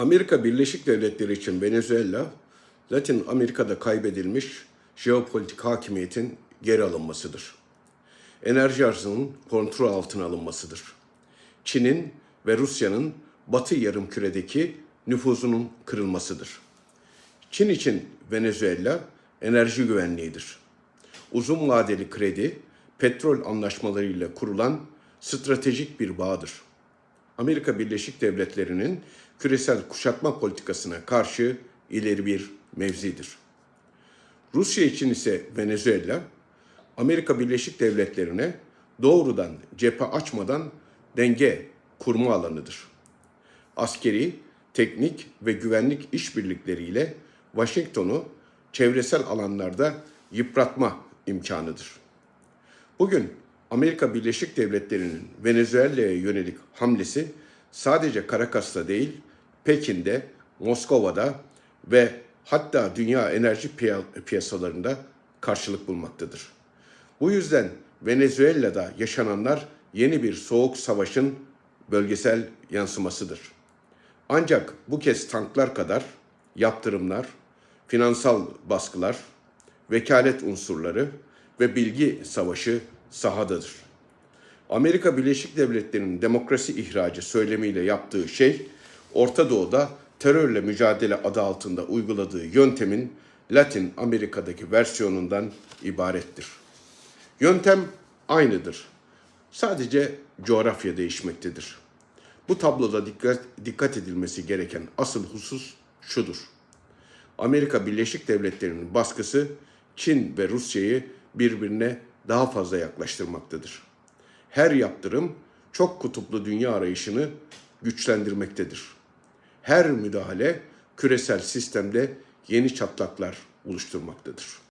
Amerika Birleşik Devletleri için Venezuela, Latin Amerika'da kaybedilmiş jeopolitik hakimiyetin geri alınmasıdır. Enerji arzının kontrol altına alınmasıdır. Çin'in ve Rusya'nın Batı yarımküredeki nüfuzunun kırılmasıdır. Çin için Venezuela enerji güvenliğidir. Uzun vadeli kredi, petrol anlaşmalarıyla kurulan stratejik bir bağdır. Amerika Birleşik Devletleri'nin küresel kuşatma politikasına karşı ileri bir mevzidir. Rusya için ise Venezuela, Amerika Birleşik Devletleri'ne doğrudan cephe açmadan denge kurma alanıdır. Askeri, teknik ve güvenlik işbirlikleriyle Washington'u çevresel alanlarda yıpratma imkanıdır. Bugün Amerika Birleşik Devletleri'nin Venezuela'ya yönelik hamlesi sadece Caracas'ta değil, Pekin'de, Moskova'da ve hatta dünya enerji piya- piyasalarında karşılık bulmaktadır. Bu yüzden Venezuela'da yaşananlar yeni bir soğuk savaşın bölgesel yansımasıdır. Ancak bu kez tanklar kadar yaptırımlar, finansal baskılar, vekalet unsurları ve bilgi savaşı sahadadır. Amerika Birleşik Devletleri'nin demokrasi ihracı söylemiyle yaptığı şey, Orta Doğu'da terörle mücadele adı altında uyguladığı yöntemin Latin Amerika'daki versiyonundan ibarettir. Yöntem aynıdır. Sadece coğrafya değişmektedir. Bu tabloda dikkat, dikkat edilmesi gereken asıl husus şudur. Amerika Birleşik Devletleri'nin baskısı Çin ve Rusya'yı birbirine daha fazla yaklaştırmaktadır. Her yaptırım çok kutuplu dünya arayışını güçlendirmektedir. Her müdahale küresel sistemde yeni çatlaklar oluşturmaktadır.